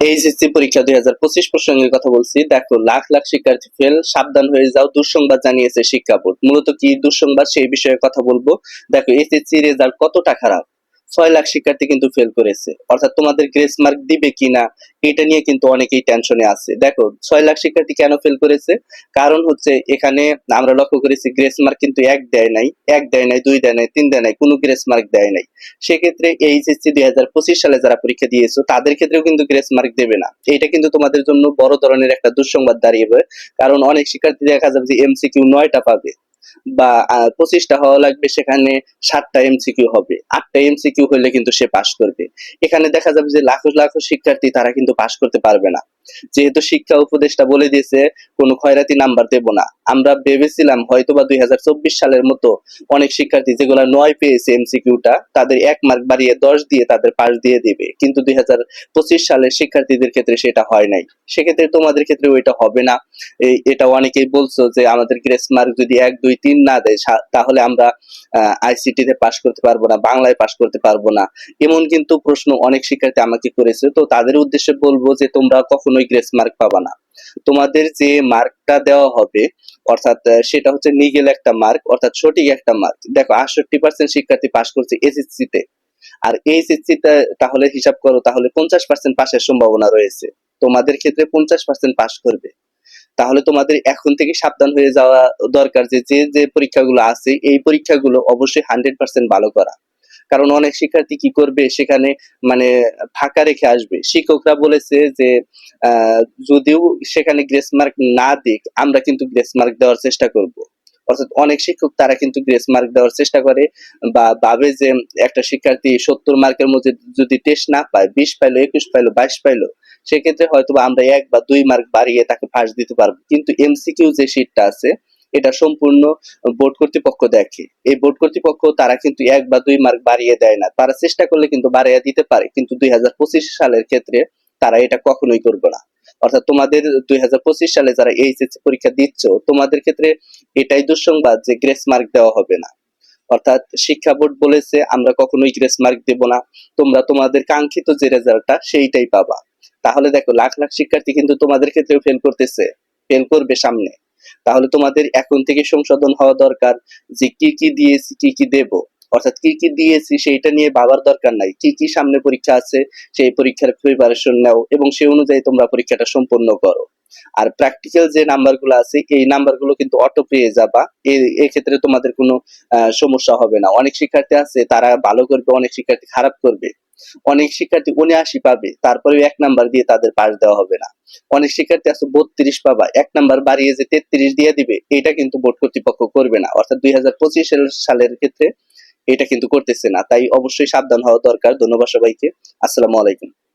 HSC পরীক্ষা দুই হাজার পঁচিশ প্রসঙ্গে কথা বলছি। দেখো, লাখ লাখ শিক্ষার্থী ফেল সাবধান হয়ে যাও, দুঃসংবাদ জানিয়েছে শিক্ষা বোর্ড। মূলত কি দুঃসংবাদ সেই বিষয়ে কথা বলব। দেখো এইচএসসি রেজাল্ট কতটা খারাপ? ছয় লাখ শিক্ষার্থী কিন্তু ফেল করেছে। অর্থাৎ তোমাদের গ্রেস মার্ক দিবে কিনা, এটা নিয়ে কিন্তু অনেকেই টেনশনে আছে। দেখো, ছয় লাখ শিক্ষার্থী কেন ফেল করেছে? কারণ হচ্ছে এখানে আমরা লক্ষ্য করেছি গ্রেস মার্ক কিন্তু এক দেয় নাই, এক দেয় নাই, দুই দেয় নাই, তিন দেয় নাই, কোনো গ্রেস মার্ক দেয় নাই। সেক্ষেত্রে এইচএসসি দুই হাজার পঁচিশ সালে যারা পরীক্ষা দিয়েছ, তাদের ক্ষেত্রেও কিন্তু গ্রেস মার্ক দেবে না। এটা কিন্তু তোমাদের জন্য বড় ধরনের একটা দুঃসংবাদ দাঁড়িয়ে কারণ অনেক শিক্ষার্থী দেখা যাবে যে এমসিকিউ নয়টা পাবে। বা পঁচিশটা হওয়া লাগবে, সেখানে সাতটা এমসিকিউ হবে। আটটা এমসিকিউ হলে কিন্তু সে পাশ করবে। এখানে দেখা যাবে যে লাখো লাখো শিক্ষার্থী তারা কিন্তু পাশ করতে পারবে না। যেহেতু শিক্ষা উপদেষ্টা বলে দিয়েছে, কোনো খয়রাতি নাম্বার দেব না। আমরা ভেবেছিলাম হয়তো বা দুই সালের মতো অনেক শিক্ষার্থী যেগুলো নয় পেয়েছে এমসিকিউটা তাদের এক মার্ক বাড়িয়ে দশ দিয়ে তাদের পাশ দিয়ে দেবে। কিন্তু দুই সালের শিক্ষার্থীদের ক্ষেত্রে সেটা হয় নাই। সেক্ষেত্রে তোমাদের ক্ষেত্রে ওইটা হবে না। এটা অনেকেই বলছো যে আমাদের গ্রেস মার্ক যদি এক, দুই, তিন না দেয় তাহলে আমরা আইসিটি তে পাশ করতে পারব না, বাংলায় পাশ করতে পারব না। এমন কিন্তু প্রশ্ন অনেক শিক্ষার্থী আমাকে করেছে। তো তাদের উদ্দেশ্যে বলব যে তোমরা কখনোই গ্রেস মার্ক পাবা না। তোমাদের যে মার্কটা দেওয়া হবে, অর্থাৎ সেটা হচ্ছে নিগেল একটা মার্ক, অর্থাৎ সঠিক একটা মার্ক। দেখো, আটষট্টি পার্সেন্ট শিক্ষার্থী পাশ করছে এসএসসি তে আর এইচএসসি তাহলে হিসাব করো, তাহলে পঞ্চাশ পার্সেন্ট পাশের সম্ভাবনা রয়েছে। তোমাদের ক্ষেত্রে পঞ্চাশ পার্সেন্ট পাশ করবে। তাহলে তোমাদের এখন থেকে সাবধান হয়ে যাওয়া দরকার যে যে পরীক্ষাগুলো আছে, এই পরীক্ষাগুলো অবশ্যই হান্ড্রেড পার্সেন্ট ভালো করা। কারণ অনেক শিক্ষার্থী কি করবে? সেখানে মানে ফাঁকা রেখে আসবে। শিক্ষকরা বলেছে যে যদিও সেখানে গ্রেস মার্ক না দিক, আমরা কিন্তু গ্রেস মার্ক দেওয়ার চেষ্টা করব। অর্থাৎ অনেক শিক্ষক তারা কিন্তু গ্রেস মার্ক দেওয়ার চেষ্টা করে বা ভাবে যে একটা শিক্ষার্থী সত্তর মার্কের মধ্যে যদি টেস্ট না পায়, বিশ পাইলো, একুশ পাইলো, বাইশ পাইলো, সেক্ষেত্রে হয়তো আমরা এক বা দুই মার্ক বাড়িয়ে তাকে ফাঁস দিতে পারব। কিন্তু এমসিকিউ যে সিটটা আছে এটা সম্পূর্ণ বোর্ড কর্তৃপক্ষ দেখে। এই বোর্ড কর্তৃপক্ষ তারা কিন্তু এক বা দুই মার্ক বাড়িয়ে দেয় না। তারা চেষ্টা করলে কিন্তু বাড়িয়ে দিতে পারে, কিন্তু দুই সালের ক্ষেত্রে তারা এটা কখনোই করবে না। অর্থাৎ তোমাদের দুই সালে যারা এইচএসসি পরীক্ষা দিচ্ছ, তোমাদের ক্ষেত্রে এটাই দুঃসংবাদ যে গ্রেস মার্ক দেওয়া হবে না। অর্থাৎ শিক্ষা বোর্ড বলেছে, আমরা কখনোই গ্রেস মার্ক দেব না। তোমরা তোমাদের কাঙ্ক্ষিত যে রেজাল্টটা সেইটাই পাবা। তাহলে দেখো, লাখ লাখ শিক্ষার্থী কিন্তু তোমাদের ক্ষেত্রেও ফেল করতেছে। ফেল করবে সামনে। তাহলে তোমাদের এখন থেকে সংশোধন হওয়া দরকার যে কি কি দিয়েছি, কি কি দেব। অর্থাৎ কি কি দিয়েছি সেইটা নিয়ে বাবার দরকার নাই। কি কি সামনে পরীক্ষা আছে সেই পরীক্ষার প্রিপারেশন নাও এবং সেই অনুযায়ী তোমরা পরীক্ষাটা সম্পন্ন করো। আর প্র্যাকটিক্যাল যে নাম্বারগুলো আছে, এই নাম্বারগুলো কিন্তু অটো পেয়ে যাবা। এই- ক্ষেত্রে তোমাদের কোনো সমস্যা হবে না। অনেক শিক্ষার্থী আছে, তারা ভালো করবে, অনেক শিক্ষার্থী খারাপ করবে। অনেক শিক্ষার্থী উনআশি পাবে তারপরে এক নাম্বার দিয়ে তাদের পাস দেওয়া হবে না। অনেক শিক্ষার্থী আছে বত্রিশ পাবা, এক নাম্বার বাড়িয়ে যে তেত্রিশ দিয়ে দিবে, এটা কিন্তু বোর্ড কর্তৃপক্ষ করবে না। অর্থাৎ দুই হাজার পঁচিশ সালের ক্ষেত্রে এটা কিন্তু করতেছে না। তাই অবশ্যই সাবধান হওয়া দরকার। ধন্যবাদ সবাইকে। আসসালামু আলাইকুম।